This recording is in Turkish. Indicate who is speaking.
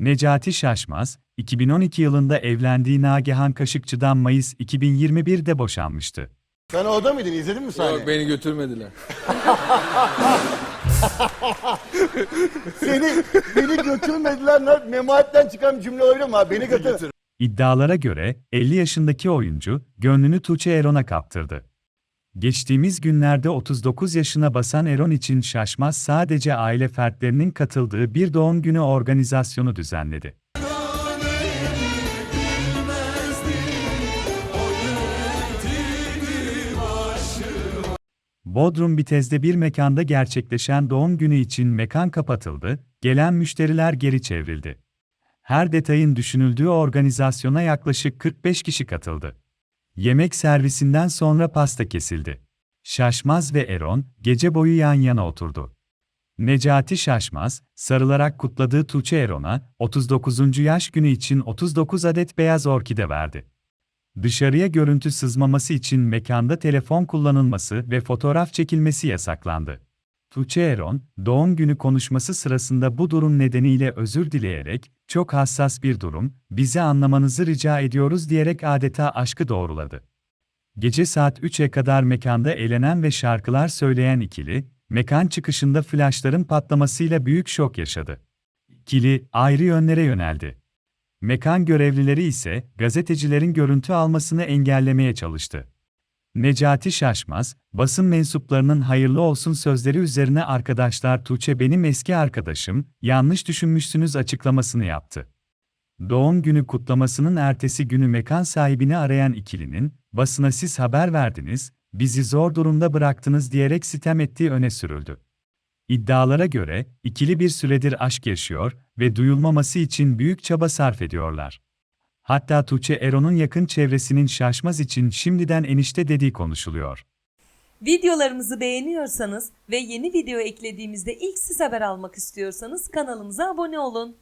Speaker 1: Necati Şaşmaz, 2012 yılında evlendiği Nagihan Kaşıkçı'dan Mayıs 2021'de boşanmıştı.
Speaker 2: Sen orada mıydın? İzledin mi sahneyi?
Speaker 3: Yok beni götürmediler.
Speaker 2: Seni, beni götürmediler. Memahatten çıkan bir cümle öyle mi abi? Beni götür.
Speaker 1: İddialara göre 50 yaşındaki oyuncu gönlünü Tuğçe Eron'a kaptırdı. Geçtiğimiz günlerde 39 yaşına basan Eron için Şaşmaz sadece aile fertlerinin katıldığı bir doğum günü organizasyonu düzenledi. Bodrum Bitez'de bir mekanda gerçekleşen doğum günü için mekan kapatıldı, gelen müşteriler geri çevrildi. Her detayın düşünüldüğü organizasyona yaklaşık 45 kişi katıldı. Yemek servisinden sonra pasta kesildi. Şaşmaz ve Eron gece boyu yan yana oturdu. Necati Şaşmaz, sarılarak kutladığı Tuğçe Eron'a 39. yaş günü için 39 adet beyaz orkide verdi. Dışarıya görüntü sızmaması için mekanda telefon kullanılması ve fotoğraf çekilmesi yasaklandı. Tuğçe Eron, doğum günü konuşması sırasında bu durum nedeniyle özür dileyerek, çok hassas bir durum, bizi anlamanızı rica ediyoruz diyerek adeta aşkı doğruladı. Gece saat 3'e kadar mekanda eğlenen ve şarkılar söyleyen ikili, mekan çıkışında flaşların patlamasıyla büyük şok yaşadı. İkili, ayrı yönlere yöneldi. Mekan görevlileri ise gazetecilerin görüntü almasını engellemeye çalıştı. Necati Şaşmaz, basın mensuplarının hayırlı olsun sözleri üzerine arkadaşlar Tuğçe benim eski arkadaşım, yanlış düşünmüşsünüz açıklamasını yaptı. Doğum günü kutlamasının ertesi günü mekan sahibini arayan ikilinin, basına siz haber verdiniz, bizi zor durumda bıraktınız diyerek sitem ettiği öne sürüldü. İddialara göre, ikili bir süredir aşk yaşıyor ve duyulmaması için büyük çaba sarf ediyorlar. Hatta Tuğçe Eron'un yakın çevresinin şaşmaz için şimdiden enişte dediği konuşuluyor.
Speaker 4: Videolarımızı beğeniyorsanız ve yeni video eklediğimizde ilk siz haber almak istiyorsanız kanalımıza abone olun.